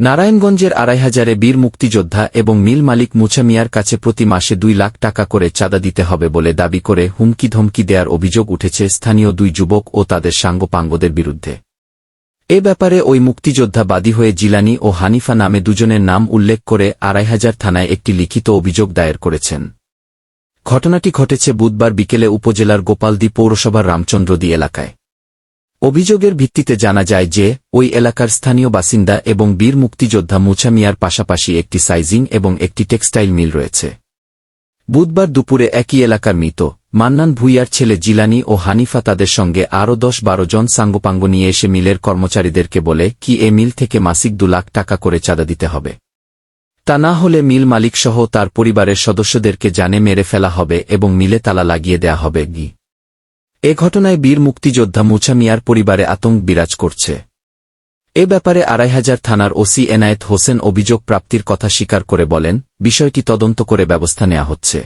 নারায়ণগঞ্জের আড়াই হাজারে বীর মুক্তিযোদ্ধা এবং মিল মালিক মুছা মিয়ার কাছে প্রতি মাসে দুই লাখ টাকা করে চাঁদা দিতে হবে বলে দাবি করে হুমকি ধমকি দেওয়ার অভিযোগ উঠেছে স্থানীয় দুই যুবক ও তাদের সাঙ্গপাঙ্গদের বিরুদ্ধে। এ ব্যাপারে ওই মুক্তিযোদ্ধা বাদী হয়ে জিলানি ও হানিফা নামে দুজনের নাম উল্লেখ করে আড়াই হাজার থানায় একটি লিখিত অভিযোগ দায়ের করেছেন। ঘটনাটি ঘটেছে বুধবার বিকেলে উপজেলার গোপালদি পৌরসভার রামচন্দ্রদি এলাকায়। অভিযোগের ভিত্তিতে জানা যায় যে, ওই এলাকার স্থানীয় বাসিন্দা এবং বীর মুক্তিযোদ্ধা মুছা মিয়ার পাশাপাশি একটি সাইজিং এবং একটি টেক্সটাইল মিল রয়েছে। বুধবার দুপুরে একই এলাকার মৃত, মান্নান ভুইয়ার ছেলে জিলানি ও হানিফা তাদের সঙ্গে আরও দশ বারো জন সাঙ্গপাঙ্গ নিয়ে এসে মিলের কর্মচারীদেরকে বলে, কি এ মিল থেকে মাসিক দু লাখ টাকা করে চাঁদা দিতে হবে? তা না হলে মিল মালিকসহ তার পরিবারের সদস্যদেরকে জানে মেরে ফেলা হবে এবং মিলে তালা লাগিয়ে দেয়া হবে। গি এ ঘটনায় বীর মুক্তিযোদ্ধা মুছা মিয়ার পরিবারে আতঙ্ক বিরাজ করছে। এ ব্যাপারে আড়াই হাজার থানার ওসি এনায়েত হোসেন অভিযোগ প্রাপ্তির কথা স্বীকার করে বলেন, বিষয়টি তদন্ত করে ব্যবস্থা নেওয়া হচ্ছে।